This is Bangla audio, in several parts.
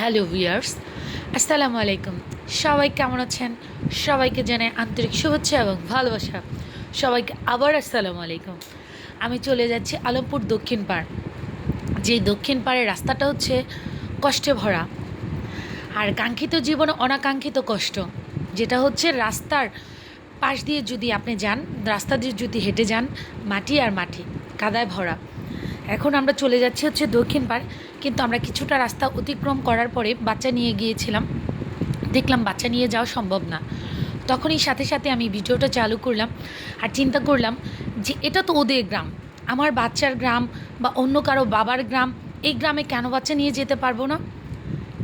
হ্যালো ভিয়ার্স আসসালামু আলাইকুম। সবাই কেমন আছেন? সবাইকে জানাই আন্তরিক শুভেচ্ছা এবং ভালোবাসা। সবাইকে আবার আসসালামু আলাইকুম। আমি চলে যাচ্ছি আলমপুর দক্ষিণ পাড়। যে দক্ষিণ পাড়ের রাস্তাটা হচ্ছে কষ্টে ভরা। আর কাঙ্ক্ষিত জীবনে অনাকাঙ্ক্ষিত কষ্ট। যেটা হচ্ছে রাস্তার পাশ দিয়ে যদি আপনি যান, রাস্তা দিয়ে যদি হেঁটে যান, মাটি আর মাটি, কাদায় ভরা। এখন আমরা চলে যাচ্ছি হচ্ছে দক্ষিণ পাড়, কিন্তু আমরা কিছুটা রাস্তা অতিক্রম করার পরে বাচ্চা নিয়ে গিয়েছিলাম। দেখলাম বাচ্চা নিয়ে যাওয়া সম্ভব না। তখনই সাথে সাথে আমি ভিডিওটা চালু করলাম আর চিন্তা করলাম যে এটা তো ওদের গ্রাম। আমার বাচ্চার গ্রাম বা অন্য কারও বাবার গ্রাম, এই গ্রামে কেন বাচ্চা নিয়ে যেতে পারব না?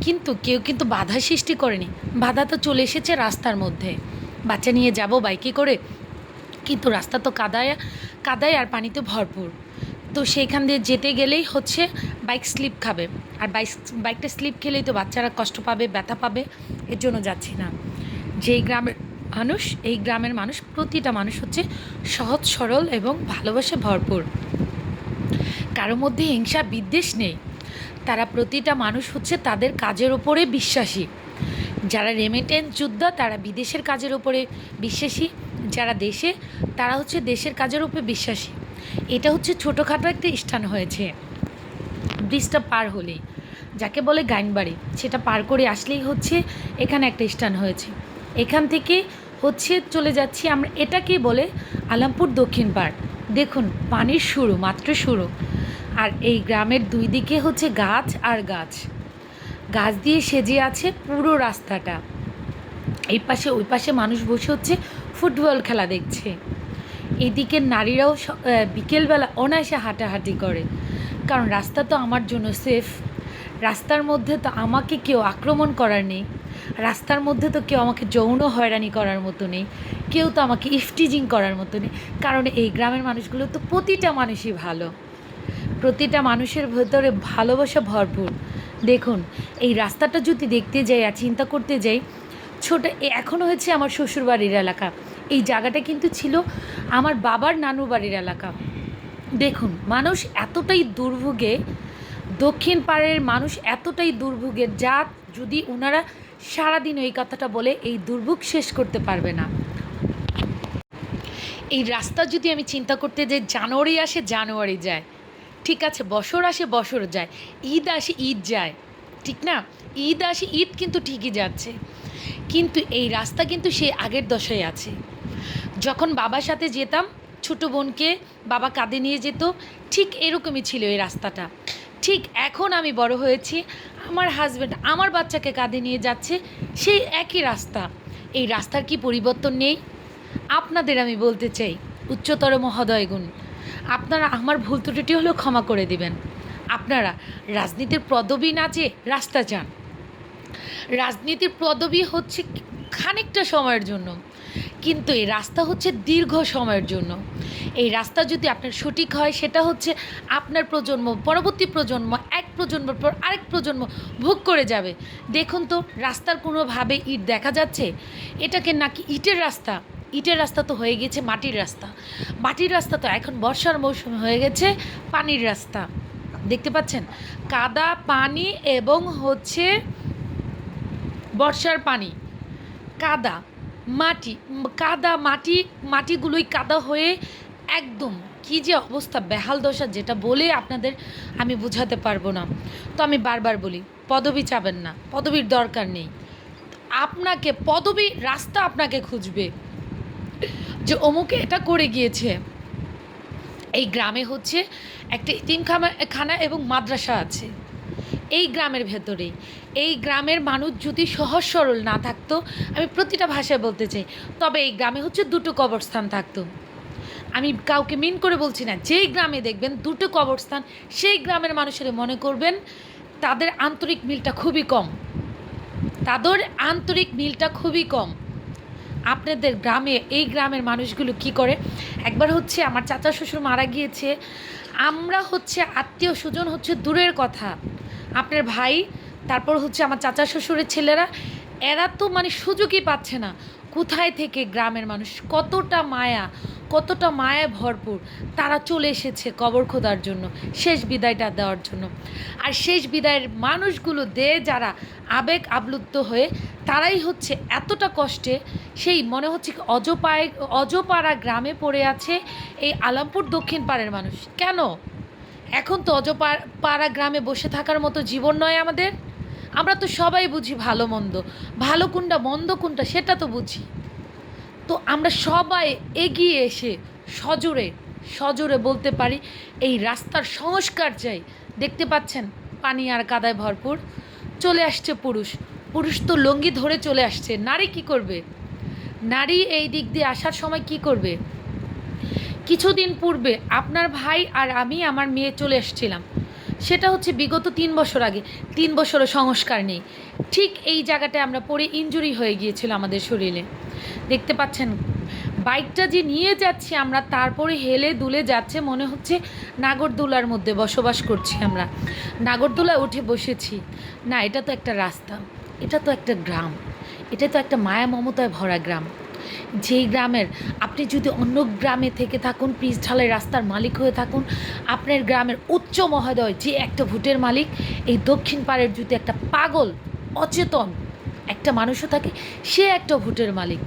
কিন্তু কেউ কিন্তু বাধা সৃষ্টি করেনি। বাধা তো চলে এসেছে রাস্তার মধ্যে। বাচ্চা নিয়ে যাব বাইকে করে? কিন্তু রাস্তা তো কাদায় কাদায় আর পানিতে ভরপুর। তো সেইখান দিয়ে যেতে গেলেই হচ্ছে বাইক স্লিপ খাবে। আর বাইক বাইকটা স্লিপ খেলেই তো বাচ্চারা কষ্ট পাবে, ব্যথা পাবে, এর জন্য যাচ্ছি না। যেই গ্রামের মানুষ, এই গ্রামের মানুষ, প্রতিটা মানুষ হচ্ছে সহজ, সরল এবং ভালোবাসে ভরপুর। কারও মধ্যে হিংসা, বিদ্বেষ নেই। তারা প্রতিটা মানুষ হচ্ছে তাদের কাজের ওপরে বিশ্বাসী। যারা রেমিটেন্স যোদ্ধা, তারা বিদেশের কাজের ওপরে বিশ্বাসী। যারা দেশে, তারা হচ্ছে দেশের কাজের ওপরে বিশ্বাসী। এটা হচ্ছে ছোটোখাটো একটা স্থান হয়েছে। ব্রিজটা পার হলেই যাকে বলে গাইনবাড়ি। সেটা পার করে আসলেই হচ্ছে এখানে একটা স্থান হয়েছে। এখান থেকে হচ্ছে চলে যাচ্ছি আমরা এটাকেই বলে আলামপুর দক্ষিণ পাড়। দেখুন, পানির শুরু, মাত্র শুরু। আর এই গ্রামের দুই দিকে হচ্ছে গাছ আর গাছ। গাছ দিয়ে সেজে আছে পুরো রাস্তাটা। এই পাশে, ওই পাশে মানুষ বসে হচ্ছে ফুটবল খেলা দেখছে। এদিকের নারীরাও বিকেলবেলা অনায়াসে হাঁটাহাঁটি করে। কারণ রাস্তা তো আমার জন্য সেফ রাস্তার মধ্যে তো আমাকে কেউ আক্রমণ করার নেই। রাস্তার মধ্যে তো কেউ আমাকে যৌন হয়রানি করার মতো নেই। কেউ তো আমাকে ইফটিজিং করার মতো নেই। কারণ এই গ্রামের মানুষগুলো তো প্রতিটা মানুষই ভালো। প্রতিটা মানুষের ভেতরে ভালোবাসা ভরপুর। দেখুন, এই রাস্তাটা যদি দেখতে যাই আর চিন্তা করতে যাই, ছোট এখনও হচ্ছে আমার শ্বশুরবাড়ির এলাকা। এই জায়গাটা কিন্তু ছিল আমার বাবার নানু বাড়ির এলাকা। দেখুন, মানুষ এতটাই দুর্ভোগে, দক্ষিণ পাড়ের মানুষ এতটাই দুর্ভোগে, যা যদি ওনারা সারাদিন এই কথাটা বলে, এই দুর্ভোগ শেষ করতে পারবে না। এই রাস্তা যদি আমি চিন্তা করতে যাই, জানুয়ারি আসে, জানুয়ারি যায়। ঠিক আছে, বছর আসে, বছর যায়। ঈদ আসে, ঈদ যায়। ঠিক না? ঈদ আসে, ঈদ কিন্তু ঠিকই যাচ্ছে। কিন্তু এই রাস্তা কিন্তু সে আগের দশায় আছে। যখন বাবার সাথে যেতাম, ছোট বোনকে বাবা কাঁধে নিয়ে যেত, ঠিক এরকমই ছিল এই রাস্তাটা। ঠিক এখন আমি বড় হয়েছি, আমার হাজব্যান্ড আমার বাচ্চাকে কাঁধে নিয়ে যাচ্ছে, সেই একই রাস্তা। এই রাস্তার কি পরিবর্তন নেই? আপনাদের আমি বলতে চাই, উচ্চতর মহোদয়গুণ, আপনারা আমার ভুল ত্রুটি হলেও ক্ষমা করে দিবেন। আপনারা রাজনীতির পদবী নাচে রাস্তা চান। রাজনীতির পদবী হচ্ছে খানিকটা সময়ের জন্য। কিন্তু এই রাস্তা হচ্ছে দীর্ঘ সময়ের জন্য। এই রাস্তা যদি আপনার সঠিক হয়, সেটা হচ্ছে আপনার প্রজন্ম, পরবর্তী প্রজন্ম, এক প্রজন্মের পর আরেক প্রজন্ম ভোগ করে যাবে। দেখুন তো, রাস্তার কোনোভাবে ইট দেখা যাচ্ছে? এটাকে নাকি ইটের রাস্তা? ইটের রাস্তা তো হয়ে গেছে মাটির রাস্তা। মাটির রাস্তা তো এখন বর্ষার মৌসুমে হয়ে গেছে, পানির রাস্তা। দেখতে পাচ্ছেন? কাদা, পানি এবং হচ্ছে বর্ষার পানি। কাদা। মাটি কাদা মাটি, মাটিগুলোই কাদা হয়ে একদম কী যে অবস্থা, বেহাল দশা যেটা বলে আপনাদের আমি বোঝাতে পারব না। তো আমি বারবার বলি, পদবি চাবেন না, পদবির দরকার নেই। আপনাকে, পদবি রাস্তা আপনাকে খুঁজবে। যে অমুকে এটা করে গিয়েছে। এই গ্রামে হচ্ছে একটা ইতিমখানা খানা এবং মাদ্রাসা আছে। এই গ্রামের ভেতরেই। এই গ্রামের মানুষ যদি সহজ সরল না থাকতো, আমি প্রতিটা ভাষায় বলতে চাই, তবে এই গ্রামে হচ্ছে দুটো কবরস্থান থাকতো। আমি কাউকে মিন করে বলছি না, যেই গ্রামে দেখবেন দুটো কবরস্থান, সেই গ্রামের মানুষেরা মনে করবেন তাদের আন্তরিক মিলটা খুবই কম। তাদের আন্তরিক মিলটা খুবই কম। আপনাদের গ্রামে, এই গ্রামের মানুষগুলো কি করে? একবার হচ্ছে আমার চাচা শ্বশুর মারা গিয়েছে। আমরা হচ্ছে আত্মীয় স্বজন হচ্ছে দূরের কথা। আপনার ভাই, তারপর হচ্ছে আমার চাচা শ্বশুরের ছেলেরা, এরা তো মানে সুযোগই পাচ্ছে না। কোথায় থেকে গ্রামের মানুষ? কতটা মায়া কতটা মায়া ভরপুর। তারা চলে এসেছে কবর খোদার জন্য, শেষ বিদায়টা দেওয়ার জন্য। আর শেষ বিদায়ের মানুষগুলো দে যারা আবেগ আপ্লুত হয়ে, তারাই হচ্ছে এতটা কষ্টে, সেই মনে হচ্ছে অজপায়, অজপাড়া গ্রামে পড়ে আছে এই আলামপুর দক্ষিণ পাড়ের মানুষ। কেন? এখন তো অজপাড়া পাড়া গ্রামে বসে থাকার মতো জীবন নয় আমাদের। আমরা তো সবাই বুঝি ভালো মন্দ। ভালো কোনটা, মন্দ কোনটা সেটা তো বুঝি। তো আমরা সবাই এগিয়ে এসে সজোরে সজোরে বলতে পারি, এই রাস্তার সংস্কার চাই। দেখতে পাচ্ছেন, পানি আর কাদায় ভরপুর। চলে আসছে পুরুষ। পুরুষ তো লঙ্গি ধরে চলে আসছে। নারী কি করবে? নারী এই দিক দিয়ে আসার সময় কি করবে? কিছুদিন পূর্বে আপনার ভাই আর আমি, আমার মেয়ে চলে এসেছিলাম। সেটা হচ্ছে বিগত তিন বছর আগে। তিন বছরও সংস্কার নেই। ঠিক এই জায়গাটায় আমরা পড়ে ইনজুরি হয়ে গিয়েছিল আমাদের শরীরে। দেখতে পাচ্ছেন বাইকটা যে নিয়ে যাচ্ছি আমরা, তারপরে হেলে দুলে যাচ্ছে, মনে হচ্ছে নাগরদোলার মধ্যে বসবাস করছি আমরা। নাগরদোলায় উঠে বসেছি। না, এটা তো একটা রাস্তা। এটা তো একটা গ্রাম। এটা তো একটা মায়া মমতায় ভরা গ্রাম। যেই গ্রামের, আপনি যদি অন্য গ্রামে থেকে থাকুন, পিচ ঢালাই রাস্তার মালিক হয়ে থাকুন, আপনার গ্রামের উচ্চ মহোদয় যে একটা ভোটের মালিক, এই দক্ষিণ পাড়ের যদি একটা পাগল, অচেতন একটা মানুষও থাকে, সে একটা ভোটের মালিক।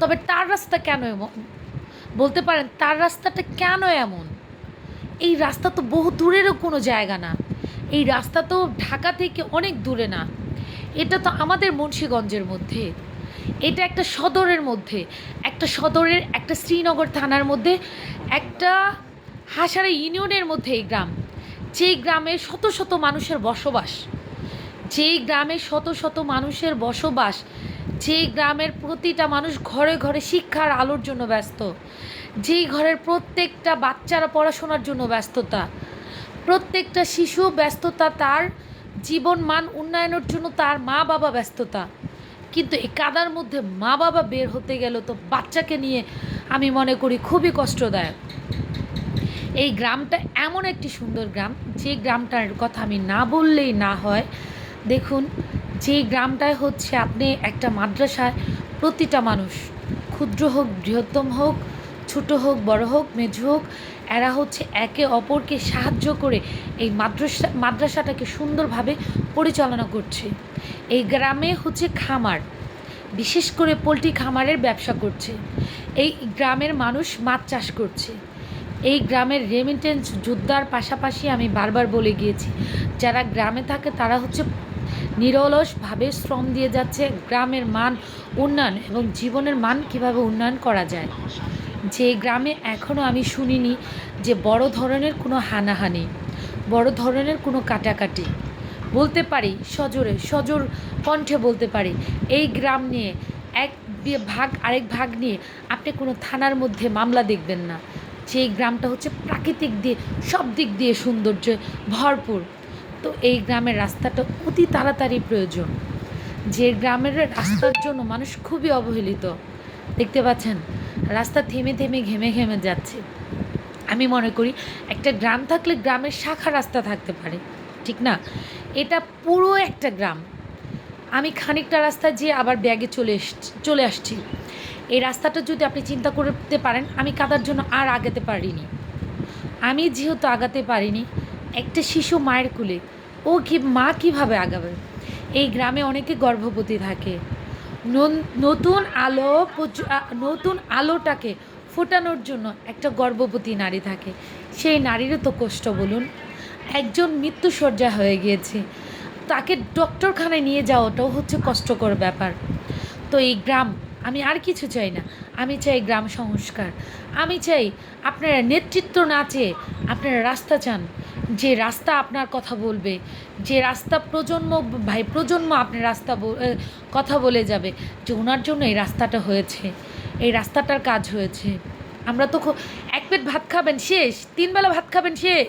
তবে তার রাস্তা কেন এমন? বলতে পারেন, তার রাস্তাটা কেন এমন? এই রাস্তা তো বহু দূরেরও কোনো জায়গা না। এই রাস্তা তো ঢাকা থেকে অনেক দূরে না। এটা তো আমাদের মুন্সীগঞ্জের মধ্যে। এটা একটা সদরের মধ্যে, একটা সদরের, একটা শ্রীনগর থানার মধ্যে, একটা হাসারা ইউনিয়নের মধ্যে এই গ্রাম। যেই গ্রামে শত শত মানুষের বসবাস, যেই গ্রামে শত শত মানুষের বসবাস, যেই গ্রামের প্রতিটা মানুষ ঘরে ঘরে শিক্ষার আলোর জন্য ব্যস্ত, যেই ঘরের প্রত্যেকটা বাচ্চারা পড়াশোনার জন্য ব্যস্ততা, প্রত্যেকটা শিশু ব্যস্ততা তার জীবন মান উন্নয়নের জন্য তার মা বাবা ব্যস্ততা। কিন্তু এই কাদার মধ্যে মা বাবা বের হতে গেল তো বাচ্চাকে নিয়ে আমি মনে করি খুবই কষ্টদায়ক। এই গ্রামটা এমন একটি সুন্দর গ্রাম, যে গ্রামটার কথা আমি না বললেই না হয়। দেখুন, যে গ্রামটায় হচ্ছে আপনি একটা মাদ্রাসায় প্রতিটা মানুষ, ক্ষুদ্র হোক, বৃহত্তম হোক, ছোট হোক, বড় হোক মেঝো হোক এরা হচ্ছে একে অপরকে সাহায্য করে এই মাদ্রাসা মাদ্রাসাটাকে সুন্দরভাবে পরিচালনা করছে। এই গ্রামে হচ্ছে খামার, বিশেষ করে পোলট্রি খামারের ব্যবসা করছে। এই গ্রামের মানুষ মাছ চাষ করছে। এই গ্রামের রেমিটেন্স যোদ্ধার পাশাপাশি আমি বারবার বলে গিয়েছি, যারা গ্রামে থাকে তারা হচ্ছে নিরলসভাবে শ্রম দিয়ে যাচ্ছে, গ্রামের মান উন্নয়ন এবং জীবনের মান কীভাবে উন্নয়ন করা যায়। যে গ্রামে এখনও আমি শুনিনি যে বড় ধরনের কোনো হানাহানি, বড় ধরনের কোনো কাটাকাটি। বলতে পারি, সজোরে, সজোর কণ্ঠে বলতে পারি, এই গ্রাম নিয়ে এক ভাগ, আরেক ভাগ নিয়ে আপনি কোনো থানার মধ্যে মামলা দেখবেন না। এই গ্রামটা হচ্ছে প্রাকৃতিক দিয়ে, সব দিক দিয়ে সৌন্দর্যে, ভরপুর। তো এই গ্রামের রাস্তাটা অতি তাড়াতাড়ি প্রয়োজন। যে গ্রামের রাস্তার জন্য মানুষ খুবই অবহেলিত। দেখতে পাচ্ছেন? রাস্তা থেমে থেমে ঘেমে ঘেমে যাচ্ছে। আমি মনে করি একটা গ্রাম থাকলে গ্রামের শাখা রাস্তা থাকতে পারে, ঠিক না? এটা পুরো একটা গ্রাম। আমি খানিকটা রাস্তা যেয়ে আবার ব্যাগে চলে এসছি চলে আসছি। এই রাস্তাটা যদি আপনি চিন্তা করতে পারেন, আমি কাদার জন্য আর আগাতে পারিনি। আমি যেহেতু আগাতে পারিনি, একটা শিশু মায়ের কুলে, ও কি, মা কীভাবে আগাবে? এই গ্রামে অনেকে গর্ভবতী থাকে। নতুন আলো নতুন আলোটাকে ফোটানোর জন্য একটা গর্ভবতী নারী থাকে। সেই নারীরও তো কষ্ট বলুন। একজন মৃত্যুসজ্জা হয়ে গিয়েছে। তাকে ডক্টরখানায় নিয়ে যাওয়াটাও হচ্ছে কষ্টকর ব্যাপার। তো এই গ্রাম, আমি আর কিছু চাই না। আমি চাই গ্রাম সংস্কার। আমি চাই আপনারা নেতৃত্ব না চেয়ে আপনারা রাস্তা চান। যে রাস্তা আপনার কথা বলবে, যে রাস্তা প্রজন্ম, ভাই প্রজন্ম আপনার রাস্তা কথা বলে যাবে যে ওনার জন্য এই রাস্তাটা হয়েছে, এই রাস্তাটার কাজ হয়েছে। আমরা তো এক পেট ভাত খাবেন শেষ তিনবেলা ভাত খাবেন শেষ।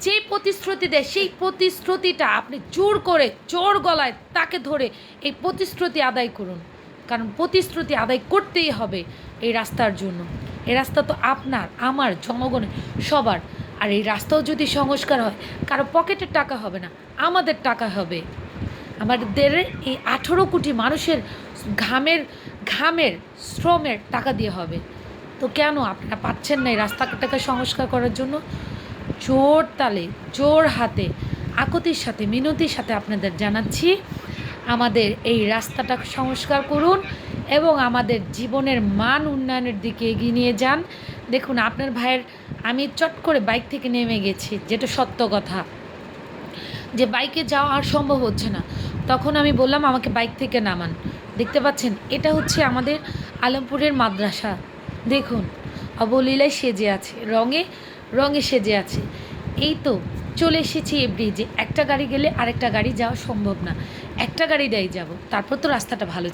যে প্রতিশ্রুতি দেয়, সেই প্রতিশ্রুতিটা আপনি জোর করে জোর গলায় তাকে ধরে এই প্রতিশ্রুতি আদায় করুন। কারণ প্রতিশ্রুতি আদায় করতেই হবে এই রাস্তার জন্য। এই রাস্তা তো আপনার, আমার, জনগণের, সবার। আর এই রাস্তাও যদি সংস্কার হয়, কারও পকেটের টাকা হবে না, আমাদের টাকা হবে। আমাদের এই আঠেরো কোটি মানুষের ঘামের ঘামের, শ্রমের টাকা দিয়ে হবে। তো কেন আপনারা পাচ্ছেন না এই রাস্তাটাকে সংস্কার করার জন্য? জোর তালে, জোর হাতে, আকতির সাথে, মিনতির সাথে আপনাদের জানাচ্ছি, আমাদের এই রাস্তাটা সংস্কার করুন এবং আমাদের জীবনের মান উন্নয়নের দিকে এগিয়ে নিয়ে যান। দেখুন, আপনার ভাইয়ের আমি চট করে বাইক থেকে নেমে গেছি, যেটা সত্য কথা। যে বাইকে যাওয়া আর সম্ভব হচ্ছে না। তখন আমি বললাম, আমাকে বাইক থেকে নামান। দেখতে পাচ্ছেন, এটা হচ্ছে আমাদের আলমপুরের মাদ্রাসা। দেখুন, অবলীলায় সেজে আছে, রঙে রঙে সেজে আছে। এই তো, চলে এসেছি এই ব্রিজে একটা গাড়ি গেলে আরেকটা গাড়ি যাওয়া সম্ভব না। একটা গাড়ি দেয় যাব, তারপর তো রাস্তাটা ভালো